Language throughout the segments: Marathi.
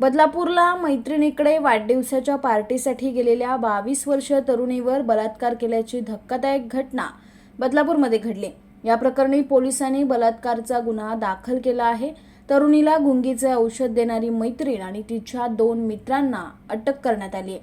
बदलापूरला मैत्रिणीकडे वाढदिवसाच्या पार्टीसाठी गेलेल्या बावीस वर्षीय तरुणीवर बलात्कार केल्याची धक्कादायक घटना बदलापूरमध्ये घडली. या प्रकरणी पोलिसांनी बलात्कारचा गुन्हा दाखल केला आहे. तरुणीला गुंगीचे औषध देणारी मैत्रीण आणि तिच्या दोन मित्रांना अटक करण्यात आली आहे.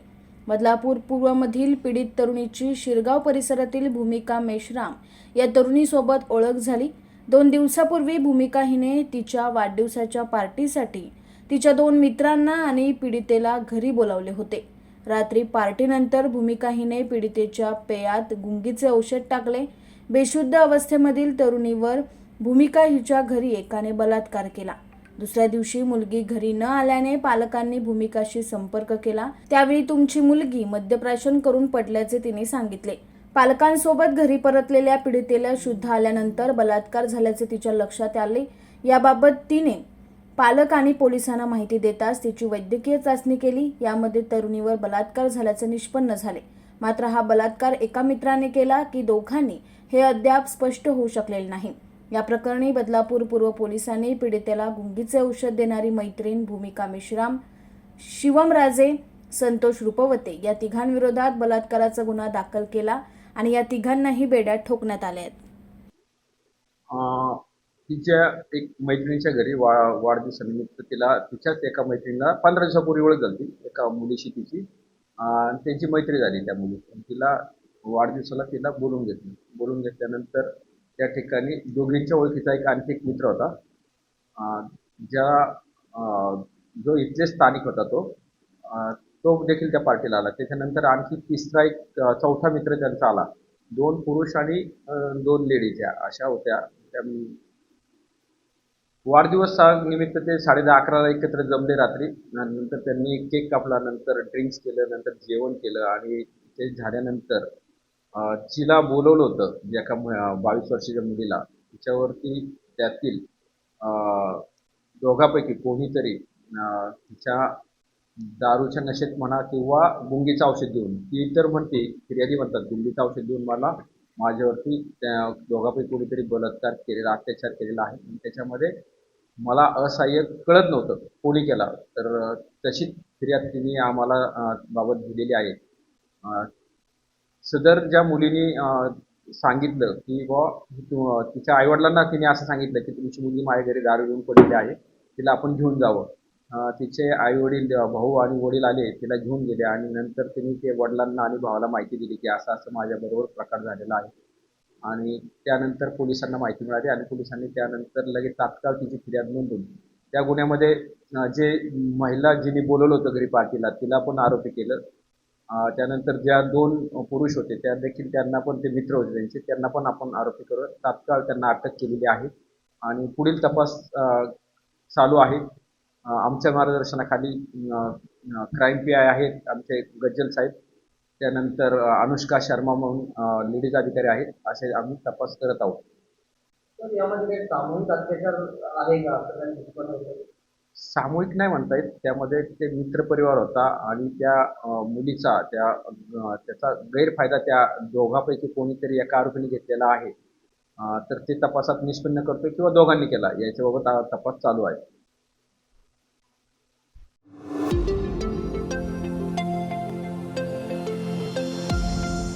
बदलापूर पूर्वमधील पीडित तरुणीची शिरगाव परिसरातील भूमिका मेश्राम या तरुणीसोबत ओळख झाली. दोन दिवसापूर्वी भूमिका हिने तिच्या वाढदिवसाच्या पार्टीसाठी तिच्या दोन मित्रांना आणि पीडितेला घरी बोलावले होते. रात्री पार्टीनंतर भूमिका हिने पीडितेच्या पेयात गुंगीचे औषध टाकले. बेशुद्ध अवस्थेमधील तरुणीवर भूमिका हिच्या घरी एकाने बलात्कार केला. दुसऱ्या दिवशी मुलगी घरी न आल्याने पालकांनी भूमिकाशी संपर्क केला. त्यावेळी तुमची मुलगी मद्यप्राशन करून पडल्याचे तिने सांगितले. पालकांसोबत घरी परतलेल्या पीडितेला शुद्ध आल्यानंतर बलात्कार झाल्याचे तिच्या लक्षात आले. याबाबत तिने पालक आणि पोलिसांना माहिती देताच तिची वैद्यकीय चाचणी केली. यामध्ये तरुणीवर बलात्कार झाल्याचे निष्पन्न झाले. मात्र हा बलात्कार एका मित्राने केला की दोघांनी हे अद्याप स्पष्ट होऊ शकलेले नाही. या प्रकरणी बदलापूर पूर्व पोलिसांनी पीडितेला गुंगीचे औषध देणारी मैत्रीण भूमिका मेश्राम शिवम राजे संतोष रुपवते या तिघांविरोधात बलात्काराचा गुन्हा दाखल केला आणि या तिघांनाही बेड्यात ठोकण्यात आल्या आहेत. तिच्या एक मैत्रिणीच्या घरी वा वाढदिवसानिमित्त तिला तिच्याच एका मैत्रिणीला पंधरा दिवसापूर्वी ओळख झाली एका मुलीशी तिची. आणि त्यांची मैत्री झाली त्या मुलीची तिला वाढदिवसाला तिला बोलून घेतलं. बोलून घेतल्यानंतर त्या ठिकाणी दोघींच्या ओळखीचा एक आणखी एक मित्र होता. ज्या जो इथले स्थानिक होता तो तो देखील त्या पार्टीला आला. त्याच्यानंतर आणखी तिसरा एक चौथा मित्र त्यांचा आला. दोन पुरुष आणि दोन लेडीज या अशा होत्या. त्या वाढदिवस निमित्त ते साडे दहा अकराला एकत्र जमले रात्री. नंतर त्यांनी केक कापला नंतर ड्रिंक्स केलं नंतर जेवण केलं आणि ते झाल्यानंतर चिला तिला बोलवलं होतं ज्या एका बावीस वर्षाच्या मुलीला. तिच्यावरती त्यातील दोघापैकी कोणीतरी तिच्या दारूच्या नशेत म्हणा किंवा गुंगीचं औषध देऊन ती तर म्हणते फिर्यादी म्हणतात गुंगीचं औषध देऊन मला माझ्यावरती त्या दोघापैकी कोणीतरी बलात्कार केलेला अत्याचार केलेला आहे. आणि त्याच्यामध्ये मला असहाय्य कळत नव्हतं कोणी केला. तर तशीच तशी फिर्याद तिने आम्हाला बाबत दिलेली आहे. सदर ज्या मुलीने सांगितलं की बुवा तिच्या आईवडिलांना तिने असं सांगितलं की तुमची मुलगी माझ्या घरी दारू घेऊन पडलेली आहे तिला आपण घेऊन जावं. तिचे आई वडील भाऊ आणि वडील आले तिला घेऊन गेले आणि नंतर तिने ते वडिलांना आणि भावाला माहिती दिली की असं असं माझ्याबरोबर प्रकार झालेला आहे. आणि त्यानंतर पोलिसांना माहिती मिळाली आणि पोलिसांनी त्यानंतर लगेच तात्काळ तिची फिर्याद नोंदवली. त्या गुन्ह्यामध्ये जे महिला जिने बोलवलं होतं घरी पार्टीला तिला पण आरोपी केलं. त्यानंतर ज्या दोन पुरुष होते त्या देखील त्यांना पण ते मित्र होते त्यांचे त्यांना पण आपण आरोपी करत तात्काळ त्यांना अटक केलेली आहे. आणि पुढील तपास चालू आहे. आमच्या मार्गदर्शनाखाली क्राईम पी आय आहेत आमचे गज्जल साहेब. त्यानंतर अनुष्का शर्मा म्हणून लेडीज अधिकारी आहेत असे आम्ही तपास करत आहोत. सामूहिक नाही म्हणता येत. त्यामध्ये ते मित्रपरिवार होता आणि त्या मुलीचा त्या त्याचा गैरफायदा त्या दोघांपैकी कोणीतरी एका आरोपीने घेतलेला आहे. तर ते तपासात निष्पन्न करतोय किंवा दोघांनी केला याच्याबाबत तपास चालू आहे.